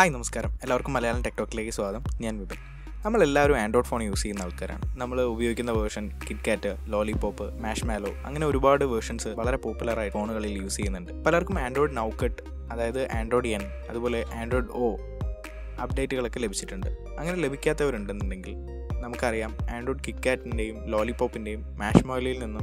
Hi നമസ്കാരം. എല്ലാവർക്കും മലയാളം ടെക്ടോക്കിലേക്ക് സ്വാഗതം. ഞാൻ വിപിൻ. നമ്മളെല്ലാവരും ആൻഡ്രോയിഡ് ഫോൺ യൂസ് ചെയ്യുന്ന ആൾക്കാരാണ്. നമ്മൾ ഉപയോഗിക്കുന്ന വേർഷൻ കിറ്റ്കാറ്റ് ലോലിപോപ്പ് മാഷ്മാലോ അങ്ങനെ ഒരുപാട് വേർഷൻസ് വളരെ പോപ്പുലറായി ഫോണുകളിൽ യൂസ് ചെയ്യുന്നുണ്ട്. പലർക്കും ആൻഡ്രോയിഡ് നൗക്കട്ട് അതായത് ആൻഡ്രോയിഡ് എൻ അതുപോലെ ആൻഡ്രോയിഡ് ഒ അപ്ഡേറ്റുകളൊക്കെ ലഭിച്ചിട്ടുണ്ട്. അങ്ങനെ ലഭിക്കാത്തവരുണ്ടെന്നുണ്ടെങ്കിൽ നമുക്കറിയാം ആൻഡ്രോയിഡ് കിറ്റ്കാറ്റിന്റെയും ലോലിപോപ്പിന്റെയും മാഷ്മോയിലിൽ നിന്നും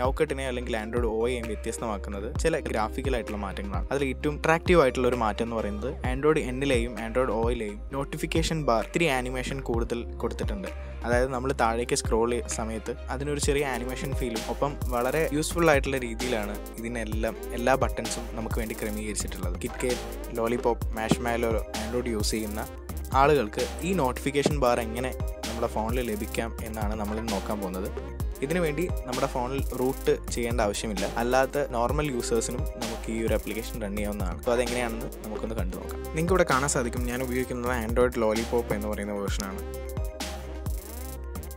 നൗക്കട്ടിനെ അല്ലെങ്കിൽ ആൻഡ്രോയിഡ് ഓയെയും വ്യത്യസ്തമാക്കുന്നത് ചില ഗ്രാഫിക്കലായിട്ടുള്ള മാറ്റങ്ങളാണ്. അതിൽ ഏറ്റവും അട്രാക്റ്റീവ് ആയിട്ടുള്ള ഒരു മാറ്റം എന്ന് പറയുന്നത് ആൻഡ്രോയിഡ് എന്നിലെയും ആൻഡ്രോയിഡ് ഓയിലെയും നോട്ടിഫിക്കേഷൻ ബാർ ഇത്തിരി ആനിമേഷൻ കൂടുതൽ കൊടുത്തിട്ടുണ്ട്. അതായത് നമ്മൾ താഴേക്ക് സ്ക്രോൾ ചെയ്യുന്ന സമയത്ത് അതിനൊരു ചെറിയ ആനിമേഷൻ ഫീലും ഒപ്പം വളരെ യൂസ്ഫുൾ ആയിട്ടുള്ള രീതിയിലാണ് ഇതിനെല്ലാം എല്ലാ ബട്ടൺസും നമുക്ക് വേണ്ടി ക്രമീകരിച്ചിട്ടുള്ളത്. KitKat lollipop marshmallow Android use ചെയ്യുന്ന ആളുകൾക്ക് ഈ നോട്ടിഫിക്കേഷൻ ബാർ എങ്ങനെ നമ്മുടെ ഫോണിൽ ലഭിക്കാം എന്നാണ് നമ്മൾ നോക്കാൻ പോകുന്നത്. ഇതിനു വേണ്ടി നമ്മുടെ ഫോണിൽ റൂട്ട് ചെയ്യേണ്ട ആവശ്യമില്ല. അല്ലാത്ത നോർമൽ യൂസേഴ്സിനും നമുക്ക് ഈ ഒരു ആപ്ലിക്കേഷൻ റൺ ചെയ്യാവുന്നതാണ്. അപ്പോൾ അതെങ്ങനെയാണെന്ന് നമുക്കൊന്ന് കണ്ടു നോക്കാം. നിങ്ങൾക്ക് ഇവിടെ കാണാൻ സാധിക്കും ഞാൻ ഉപയോഗിക്കുന്നത് ആൻഡ്രോയിഡ് ലോലിപോപ്പ് എന്ന് പറയുന്ന വേർഷനാണ്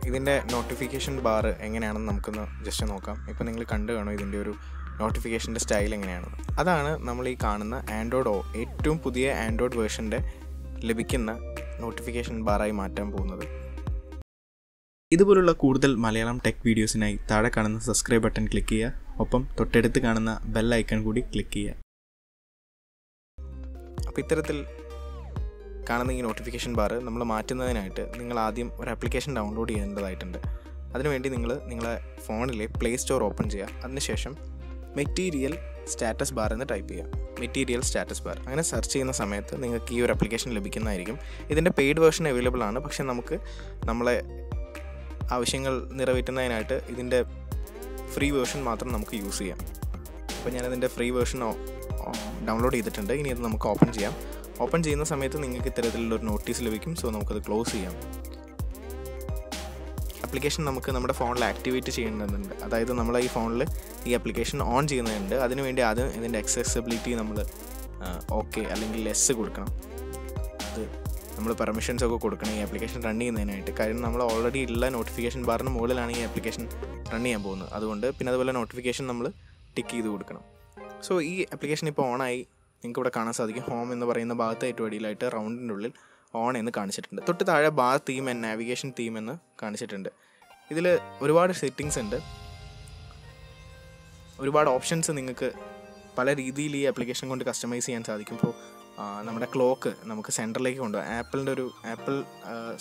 ഇതിന്റെ നോട്ടിഫിക്കേഷൻ ബാർ എങ്ങനെയാണെന്ന് നമുക്കൊന്ന് ജസ്റ്റ് നോക്കാം. ഇപ്പോൾ നിങ്ങൾ കണ്ടു കാണും ഇതിന്റെ ഒരു നോട്ടിഫിക്കേഷന്റെ സ്റ്റൈൽ എങ്ങനെയാണ് അതാണ് നമ്മൾ ഈ കാണുന്ന ആൻഡ്രോയിഡ് ഓ ഏറ്റവും പുതിയ ആൻഡ്രോയിഡ് വേർഷന്റെ ലഭിക്കുന്ന നോട്ടിഫിക്കേഷൻ ബാറായി മാറ്റാൻ പോകുന്നത്. ഇതുപോലുള്ള കൂടുതൽ മലയാളം ടെക് വീഡിയോസിനായി താഴെ കാണുന്ന സബ്സ്ക്രൈബ് ബട്ടൺ ക്ലിക്ക് ചെയ്യുക. ഒപ്പം തൊട്ടടുത്ത് കാണുന്ന ബെൽ ഐക്കൺ കൂടി ക്ലിക്ക് ചെയ്യുക. അപ്പോൾ ഇത്തരത്തിൽ കാണുന്ന ഈ നോട്ടിഫിക്കേഷൻ ബാർ നമ്മൾ മാറ്റുന്നതിനായിട്ട് നിങ്ങൾ ആദ്യം ഒരു ആപ്ലിക്കേഷൻ ഡൗൺലോഡ് ചെയ്യേണ്ടതായിട്ടുണ്ട്. അതിനുവേണ്ടി നിങ്ങൾ നിങ്ങളെ ഫോണിലെ പ്ലേ സ്റ്റോർ ഓപ്പൺ ചെയ്യുക. അതിനുശേഷം മെറ്റീരിയൽ സ്റ്റാറ്റസ് ബാർ എന്ന് ടൈപ്പ് ചെയ്യുക. മെറ്റീരിയൽ സ്റ്റാറ്റസ് ബാർ അങ്ങനെ സെർച്ച് ചെയ്യുന്ന സമയത്ത് നിങ്ങൾക്ക് ഈ ഒരു ആപ്ലിക്കേഷൻ ലഭിക്കുന്നതായിരിക്കും. ഇതിന്റെ പെയ്ഡ് വേർഷൻ അവൈലബിൾ ആണ്. പക്ഷേ നമുക്ക് നമ്മളെ ആവശ്യങ്ങൾ നിറവേറ്റുന്നതിനായിട്ട് ഇതിന്റെ ഫ്രീ വേർഷൻ മാത്രം നമുക്ക് യൂസ് ചെയ്യാം. അപ്പോൾ ഞാനതിന്റെ ഫ്രീ വേർഷൻ ഡൗൺലോഡ് ചെയ്തിട്ടുണ്ട്. ഇനി അത് നമുക്ക് ഓപ്പൺ ചെയ്യാം. ഓപ്പൺ ചെയ്യുന്ന സമയത്ത് നിങ്ങൾക്ക് ഇത്തരത്തിലുള്ള ഒരു നോട്ടീസ് ലഭിക്കും. സോ നമുക്കത് ക്ലോസ് ചെയ്യാം. ആപ്ലിക്കേഷൻ നമുക്ക് നമ്മുടെ ഫോണിൽ ആക്ടിവേറ്റ് ചെയ്യേണ്ടതുണ്ട് അതായത് നമ്മൾ ഈ ഫോണിൽ ഈ ആപ്ലിക്കേഷൻ ഓൺ ചെയ്യുന്നുണ്ട്. അതിനുവേണ്ടി ആദ്യം ഇതിന്റെ അക്സസിബിലിറ്റി നമ്മൾ ഓക്കെ അല്ലെങ്കിൽ ലെസ് കൊടുക്കണം. അത് നമ്മൾ പെർമിഷൻസ് ഒക്കെ കൊടുക്കണം ഈ ആപ്ലിക്കേഷൻ റൺ ചെയ്യുന്നതിനായിട്ട്. കാര്യം നമ്മൾ ഓൾറെഡി ഉള്ള നോട്ടിഫിക്കേഷൻ ബാറിന് മുകളിലാണ് ഈ ആപ്ലിക്കേഷൻ റൺ ചെയ്യാൻ പോകുന്നത്. അതുകൊണ്ട് പിന്നെ അതുപോലെ നോട്ടിഫിക്കേഷൻ നമ്മൾ ടിക്ക് ചെയ്ത് കൊടുക്കണം. സോ ഈ ആപ്ലിക്കേഷൻ ഇപ്പോൾ ഓണായി നിങ്ങൾക്ക് ഇവിടെ കാണാൻ സാധിക്കും. ഹോം എന്ന് പറയുന്ന ഭാഗത്ത് ഏറ്റവും അടിയിലായിട്ട് റൗണ്ടിന്റെ ഉള്ളിൽ ഓൺ എന്ന് കാണിച്ചിട്ടുണ്ട്. തൊട്ട് താഴെ bar theme and navigation theme എന്ന് കാണിച്ചിട്ടുണ്ട്. ഇതിൽ ഒരുപാട് സെറ്റിങ്സ് ഉണ്ട്. ഒരുപാട് ഓപ്ഷൻസ് നിങ്ങൾക്ക് പല രീതിയിൽ ഈ ആപ്ലിക്കേഷൻ കൊണ്ട് കസ്റ്റമൈസ് ചെയ്യാൻ സാധിക്കും. ഇപ്പോൾ നമ്മുടെ ക്ലോക്ക് നമുക്ക് സെന്ററിലേക്ക് കൊണ്ടുപോകാം. ആപ്പിളിന്റെ ഒരു ആപ്പിൾ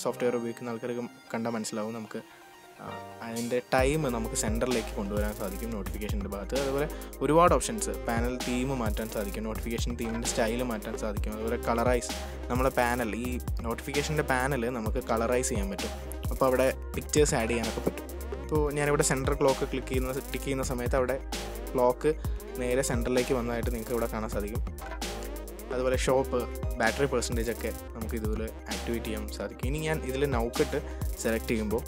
സോഫ്റ്റ്വെയർ ഉപയോഗിക്കുന്ന ആൾക്കാർക്ക് കണ്ടാൽ മനസ്സിലാവും നമുക്ക് അതിന്റെ ടൈം നമുക്ക് സെന്ററിലേക്ക് കൊണ്ടുവരാൻ സാധിക്കും നോട്ടിഫിക്കേഷന്റെ ഭാഗത്ത്. അതുപോലെ ഒരുപാട് ഓപ്ഷൻസ് പാനൽ തീം മാറ്റാൻ സാധിക്കും നോട്ടിഫിക്കേഷൻ തീമിന്റെ സ്റ്റൈൽ മാറ്റാൻ സാധിക്കും അതുപോലെ കളറൈസ് നമ്മുടെ പാനൽ ഈ നോട്ടിഫിക്കേഷന്റെ പാനൽ നമുക്ക് കളറൈസ് ചെയ്യാൻ പറ്റും. അപ്പോൾ അവിടെ പിക്ചേഴ്സ് ആഡ് ചെയ്യാനൊക്കെ പറ്റും. ഇപ്പോൾ ഞാനിവിടെ സെന്റർ ക്ലോക്ക് ക്ലിക്ക് ചെയ്യുന്ന ടിക്ക് ചെയ്യുന്ന സമയത്ത് അവിടെ ക്ലോക്ക് നേരെ സെന്ററിലേക്ക് വന്നതായിട്ട് നിങ്ങൾക്ക് ഇവിടെ കാണാൻ സാധിക്കും. അതുപോലെ ഷോപ്പ് ബാറ്ററി പെർസെന്റേജ് ഒക്കെ നമുക്ക് ഇതുപോലെ ആക്ടിവേറ്റ് ചെയ്യാൻ സാധിക്കും. ഇനി ഞാൻ ഇതിൽ നൗക്കിട്ട് സെലക്ട് ചെയ്യുമ്പോൾ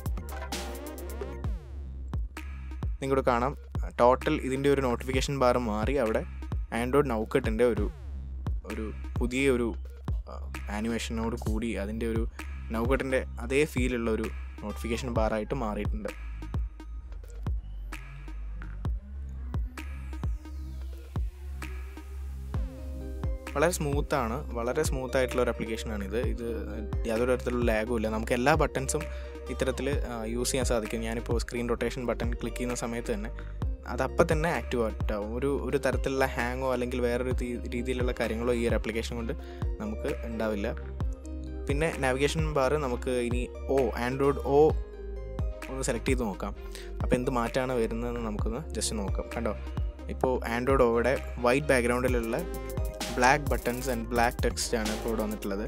നിങ്ങളോട് കാണാം. ടോട്ടൽ ഇതിന്റെ ഒരു നോട്ടിഫിക്കേഷൻ ബാർ മാറി. അവിടെ ആൻഡ്രോയിഡ് നൗക്കട്ടിന്റെ ഒരു ഒരു പുതിയ ഒരു ആനിമേഷനോട് കൂടി അതിന്റെ ഒരു നൗക്കട്ടിന്റെ അതേ ഫീലുള്ള ഒരു നോട്ടിഫിക്കേഷൻ ബാറായിട്ട് മാറിയിട്ടുണ്ട്. വളരെ സ്മൂത്താണ് വളരെ സ്മൂത്ത് ആയിട്ടുള്ള ഒരു ആപ്ലിക്കേഷനാണ് ഇത്. ഇത് യാതൊരു തരത്തിലുള്ള ലാഗും ഇല്ല. നമുക്ക് എല്ലാ ബട്ടൺസും ഇത്തരത്തിൽ യൂസ് ചെയ്യാൻ സാധിക്കും. ഞാനിപ്പോൾ സ്ക്രീൻ റൊട്ടേഷൻ ബട്ടൺ ക്ലിക്ക് ചെയ്യുന്ന സമയത്ത് തന്നെ അതപ്പം തന്നെ ആക്റ്റീവ് ആയിട്ടാവും ഒരു ഒരു തരത്തിലുള്ള ഹാങ്ങോ അല്ലെങ്കിൽ വേറൊരു രീതിയിലുള്ള കാര്യങ്ങളോ ഈ ഒരു ആപ്ലിക്കേഷൻ കൊണ്ട് നമുക്ക് ഉണ്ടാവില്ല. പിന്നെ നാവിഗേഷൻ ബാർ നമുക്ക് ഇനി ഓ ആൻഡ്രോയിഡ് ഓ ഒന്ന് സെലക്ട് ചെയ്ത് നോക്കാം. അപ്പോൾ എന്ത് മാറ്റമാണ് വരുന്നതെന്ന് നമുക്കൊന്ന് ജസ്റ്റ് നോക്കാം. കണ്ടോ? ഇപ്പോൾ ആൻഡ്രോയിഡ് ഓയുടെ white ബാക്ക്ഗ്രൗണ്ടിലുള്ള black buttons and black text ആണ് ഇപ്പോൾ ഇവിടെ വന്നിട്ടുള്ളത്.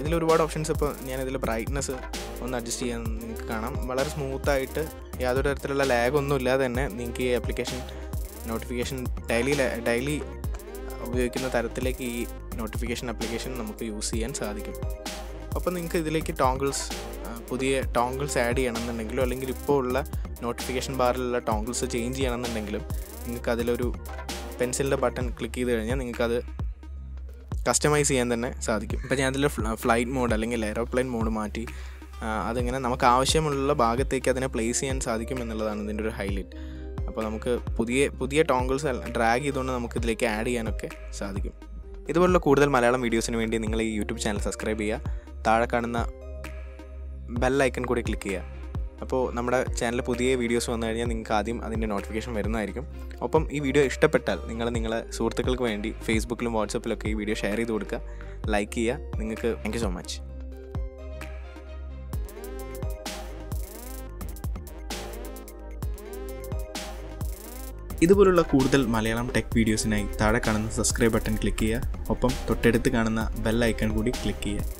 ഇതിൽ ഒരുപാട് ഓപ്ഷൻസ് ഇപ്പോൾ ഞാനിതിൽ ബ്രൈറ്റ്നസ് ഒന്ന് അഡ്ജസ്റ്റ് ചെയ്യാൻ നിങ്ങൾക്ക് കാണാം. വളരെ സ്മൂത്തായിട്ട് യാതൊരു തരത്തിലുള്ള ലാഗ് ഒന്നും ഇല്ലാതെ തന്നെ നിങ്ങൾക്ക് ഈ ആപ്ലിക്കേഷൻ നോട്ടിഫിക്കേഷൻ ഡെയിലി ഡെയിലി ഉപയോഗിക്കുന്ന തരത്തിലേക്ക് ഈ നോട്ടിഫിക്കേഷൻ ആപ്ലിക്കേഷൻ നമുക്ക് യൂസ് ചെയ്യാൻ സാധിക്കും. അപ്പോൾ നിങ്ങൾക്ക് ഇതിലേക്ക് ടോങ്കിൾസ് പുതിയ ടോങ്കിൾസ് ആഡ് ചെയ്യണമെന്നുണ്ടെങ്കിലും അല്ലെങ്കിൽ ഇപ്പോൾ ഉള്ള നോട്ടിഫിക്കേഷൻ ബാറിലുള്ള ടോങ്കിൾസ് ചേഞ്ച് ചെയ്യണമെന്നുണ്ടെങ്കിലും നിങ്ങൾക്ക് അതിലൊരു പെൻസിലിന്റെ ബട്ടൺ ക്ലിക്ക് ചെയ്ത് കഴിഞ്ഞാൽ നിങ്ങൾക്കത് കസ്റ്റമൈസ് ചെയ്യാൻ തന്നെ സാധിക്കും. ഇപ്പോൾ ഞാൻ അതിൽ ഫ്ലൈറ്റ് മോഡ് അല്ലെങ്കിൽ എയ്റോപ്ലെയിൻ മോഡ് മാറ്റി അതിങ്ങനെ നമുക്ക് ആവശ്യമുള്ള ഭാഗത്തേക്ക് അതിനെ പ്ലേസ് ചെയ്യാൻ സാധിക്കും എന്നുള്ളതാണ് ഇതിന്റെ ഒരു ഹൈലൈറ്റ് അപ്പോൾ നമുക്ക് പുതിയ പുതിയ ടോങ്കിൾസ് ഡ്രാഗ് ചെയ്തുകൊണ്ട് നമുക്ക് ഇതിലേക്ക് ആഡ് ചെയ്യാനൊക്കെ സാധിക്കും. ഇതുപോലുള്ള കൂടുതൽ മലയാളം വീഡിയോസിന് വേണ്ടി നിങ്ങൾ ഈ യൂട്യൂബ് ചാനൽ സബ്സ്ക്രൈബ് ചെയ്യുക. താഴെ കാണുന്ന ബെൽ ഐക്കൺ കൂടി ക്ലിക്ക് ചെയ്യുക. അപ്പോൾ നമ്മുടെ ചാനൽ പുതിയ വീഡിയോസ് വന്നു കഴിഞ്ഞാൽ നിങ്ങൾക്ക് ആദ്യം അതിന്റെ നോട്ടിഫിക്കേഷൻ വരുന്നതായിരിക്കും. ഒപ്പം ഈ വീഡിയോ ഇഷ്ടപ്പെട്ടാൽ നിങ്ങൾ നിങ്ങളെ സുഹൃത്തുക്കൾക്ക് വേണ്ടി ഫേസ്ബുക്കിലും വാട്സപ്പിലൊക്കെ ഈ വീഡിയോ ഷെയർ ചെയ്ത് കൊടുക്കുക. ലൈക്ക് ചെയ്യുക. നിങ്ങൾക്ക് താങ്ക് സോ മച്ച് ഇതുപോലുള്ള കൂടുതൽ മലയാളം ടെക് താഴെ കാണുന്ന സബ്സ്ക്രൈബ് ബട്ടൺ ക്ലിക്ക് ചെയ്യുക. ഒപ്പം തൊട്ടടുത്ത് കാണുന്ന ബെൽ ഐക്കൺ കൂടി ക്ലിക്ക് ചെയ്യുക.